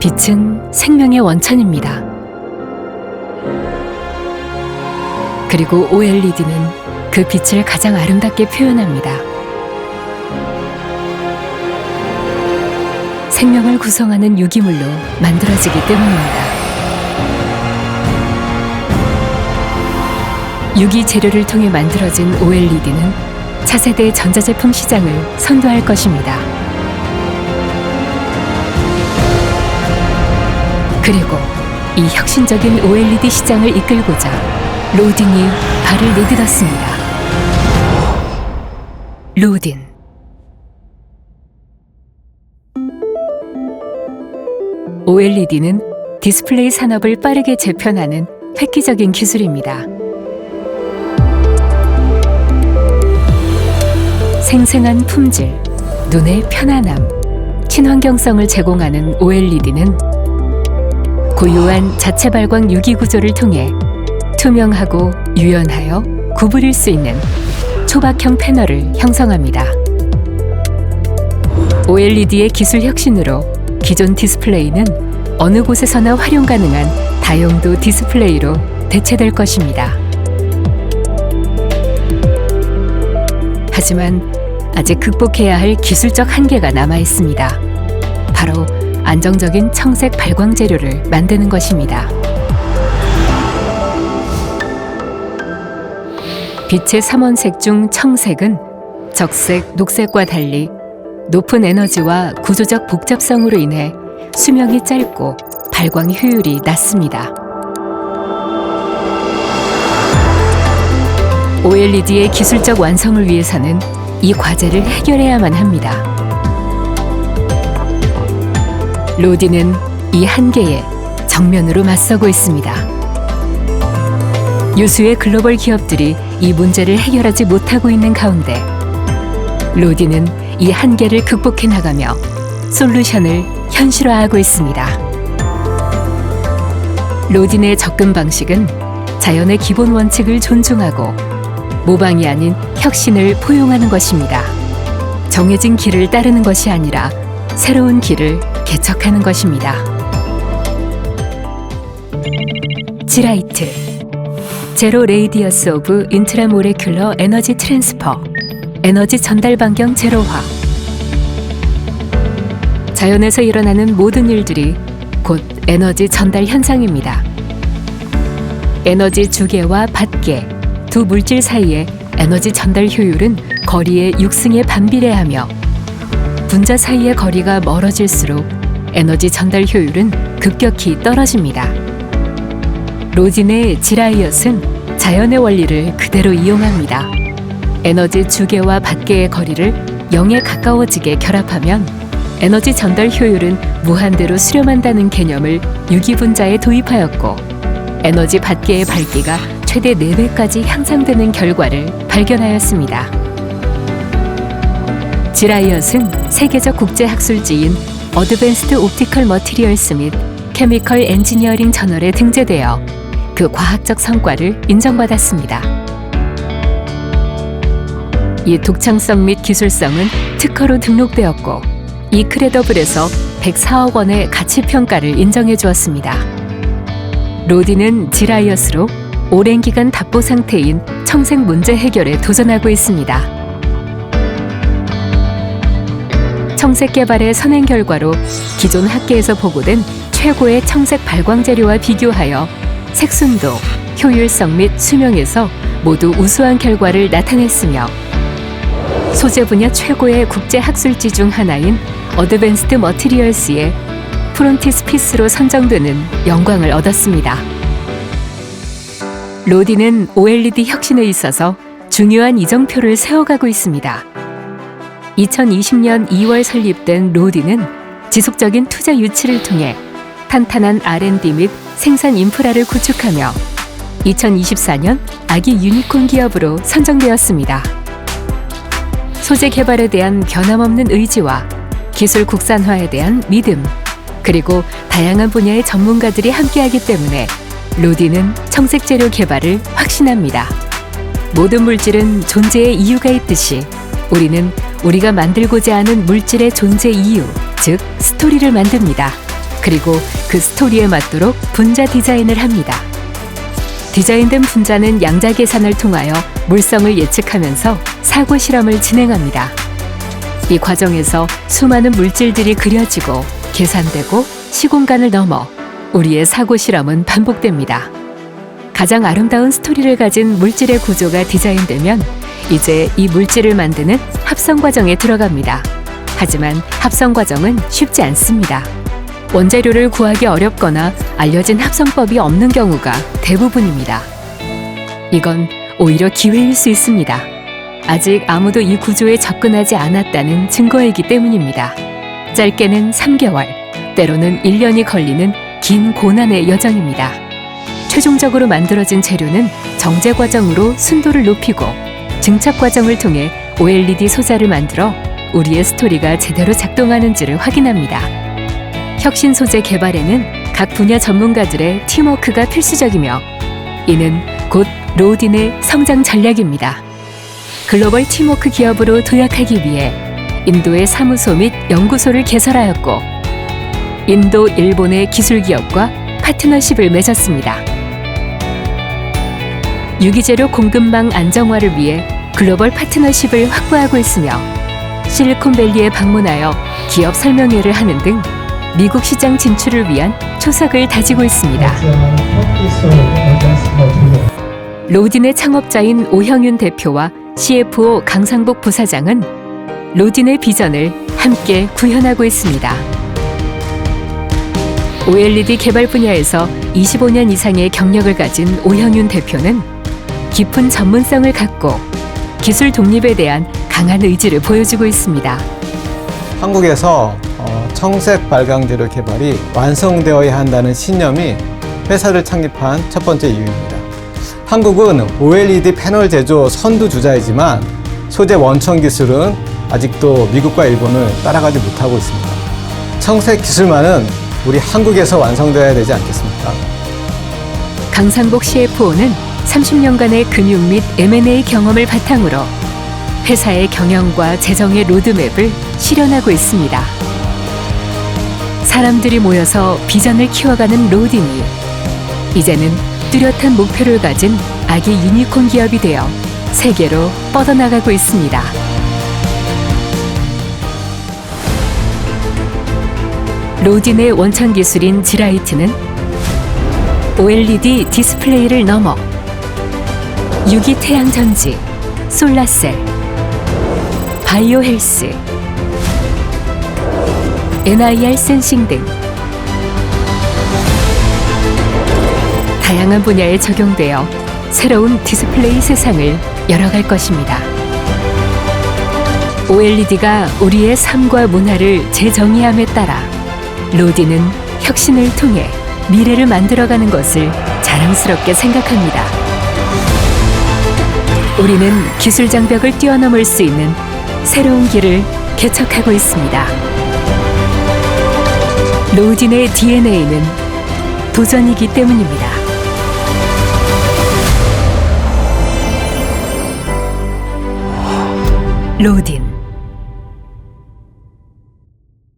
빛은 생명의 원천입니다. 그리고 OLED는 그 빛을 가장 아름답게 표현합니다. 생명을 구성하는 유기물로 만들어지기 때문입니다. 유기 재료를 통해 만들어진 OLED는 차세대 전자제품 시장을 선도할 것입니다. 그리고 이 혁신적인 OLED 시장을 이끌고자 로딘이 발을 내딛었습니다. 로딘 OLED는 디스플레이 산업을 빠르게 재편하는 획기적인 기술입니다. 생생한 품질, 눈의 편안함, 친환경성을 제공하는 OLED는 고유한 자체 발광 유기 구조를 통해 투명하고 유연하여 구부릴 수 있는 초박형 패널을 형성합니다. OLED의 기술 혁신으로 기존 디스플레이는 어느 곳에서나 활용 가능한 다용도 디스플레이로 대체될 것입니다. 하지만 아직 극복해야 할 기술적 한계가 남아 있습니다. 바로 안정적인 청색 발광 재료를 만드는 것입니다. 빛의 삼원색 중 청색은 적색, 녹색과 달리 높은 에너지와 구조적 복잡성으로 인해 수명이 짧고 발광 효율이 낮습니다. OLED의 기술적 완성을 위해서는 이 과제를 해결해야만 합니다. 로디는 이 한계에 정면으로 맞서고 있습니다. 유수의 글로벌 기업들이 이 문제를 해결하지 못하고 있는 가운데 로디는 이 한계를 극복해 나가며 솔루션을 현실화하고 있습니다. 로딘의 접근 방식은 자연의 기본 원칙을 존중하고 모방이 아닌 혁신을 포용하는 것입니다. 정해진 길을 따르는 것이 아니라 새로운 길을 개척하는 것입니다. 지라이트 제로 레이디어스 오브 인트라모레큘러 에너지 트랜스퍼 에너지 전달 반경 제로화 자연에서 일어나는 모든 일들이 곧 에너지 전달 현상입니다. 에너지 주계와 받계 두 물질 사이의 에너지 전달 효율은 거리의 6승에 반비례하며 분자 사이의 거리가 멀어질수록 에너지 전달 효율은 급격히 떨어집니다. 로진의 지라이엇은 자연의 원리를 그대로 이용합니다. 에너지 주계와 받계의 거리를 0에 가까워지게 결합하면 에너지 전달 효율은 무한대로 수렴한다는 개념을 유기분자에 도입하였고 에너지 받계의 밝기가 최대 4배까지 향상되는 결과를 발견하였습니다. 지라이엇은 세계적 국제 학술지인 어드밴스드 옵티컬 머티리얼스 및 케미컬 엔지니어링 저널에 등재되어 그 과학적 성과를 인정받았습니다. 이 독창성 및 기술성은 특허로 등록되었고 이 크레더블에서 104억 원의 가치 평가를 인정해 주었습니다. 로디는 지라이엇으로 오랜 기간 답보 상태인 청색 문제 해결에 도전하고 있습니다. 청색 개발의 선행 결과로 기존 학계에서 보고된 최고의 청색 발광 재료와 비교하여 색순도, 효율성 및 수명에서 모두 우수한 결과를 나타냈으며 소재 분야 최고의 국제 학술지 중 하나인 어드밴스드 머티리얼스의 프론티스피스로 선정되는 영광을 얻었습니다. 로디는 OLED 혁신에 있어서 중요한 이정표를 세워가고 있습니다. 2020년 2월 설립된 로디는 지속적인 투자 유치를 통해 탄탄한 R&D 및 생산 인프라를 구축하며 2024년 아기 유니콘 기업으로 선정되었습니다. 소재 개발에 대한 변함없는 의지와 기술 국산화에 대한 믿음, 그리고 다양한 분야의 전문가들이 함께하기 때문에 로디는 청색 재료 개발을 확신합니다. 모든 물질은 존재의 이유가 있듯이 우리는 우리가 만들고자 하는 물질의 존재 이유, 즉 스토리를 만듭니다. 그리고 그 스토리에 맞도록 분자 디자인을 합니다. 디자인된 분자는 양자 계산을 통하여 물성을 예측하면서 사고 실험을 진행합니다. 이 과정에서 수많은 물질들이 그려지고 계산되고 시공간을 넘어 우리의 사고 실험은 반복됩니다. 가장 아름다운 스토리를 가진 물질의 구조가 디자인되면 이제 이 물질을 만드는 합성 과정에 들어갑니다. 하지만 합성 과정은 쉽지 않습니다. 원재료를 구하기 어렵거나 알려진 합성법이 없는 경우가 대부분입니다. 이건 오히려 기회일 수 있습니다. 아직 아무도 이 구조에 접근하지 않았다는 증거이기 때문입니다. 짧게는 3개월, 때로는 1년이 걸리는 긴 고난의 여정입니다. 최종적으로 만들어진 재료는 정제 과정으로 순도를 높이고 증착 과정을 통해 OLED 소자를 만들어 우리의 스토리가 제대로 작동하는지를 확인합니다. 혁신 소재 개발에는 각 분야 전문가들의 팀워크가 필수적이며 이는 곧 로딘의 성장 전략입니다. 글로벌 팀워크 기업으로 도약하기 위해 인도의 사무소 및 연구소를 개설하였고 인도 일본의 기술 기업과 파트너십을 맺었습니다. 유기재료 공급망 안정화를 위해 글로벌 파트너십을 확보하고 있으며 실리콘밸리에 방문하여 기업 설명회를 하는 등 미국 시장 진출을 위한 초석을 다지고 있습니다. 로딘의 창업자인 오형윤 대표와 CFO 강상복 부사장은 로딘의 비전을 함께 구현하고 있습니다. OLED 개발 분야에서 25년 이상의 경력을 가진 오형윤 대표는 깊은 전문성을 갖고 기술 독립에 대한 강한 의지를 보여주고 있습니다. 한국에서 어, 청색 발광제로 개발이 완성되어야 한다는 신념이 회사를 창립한 첫 번째 이유입니다. 한국은 OLED 패널 제조 선두주자이지만 소재 원천 기술은 아직도 미국과 일본을 따라가지 못하고 있습니다. 청색 기술만은 우리 한국에서 완성되어야 되지 않겠습니까? 강상복 CFO는 30년간의 금융 및 M&A 경험을 바탕으로 회사의 경영과 재정의 로드맵을 실현하고 있습니다. 사람들이 모여서 비전을 키워가는 로딘이 이제는 뚜렷한 목표를 가진 아기 유니콘 기업이 되어 세계로 뻗어나가고 있습니다. 로딘의 원천 기술인 지라이트는 OLED 디스플레이를 넘어 유기 태양 전지, 솔라셀, 바이오 헬스, NIR 센싱 등 다양한 분야에 적용되어 새로운 디스플레이 세상을 열어갈 것입니다. OLED가 우리의 삶과 문화를 재정의함에 따라 로디는 혁신을 통해 미래를 만들어가는 것을 자랑스럽게 생각합니다. 우리는 기술 장벽을 뛰어넘을 수 있는 새로운 길을 개척하고 있습니다. 로딘의 DNA는 도전이기 때문입니다. 로딘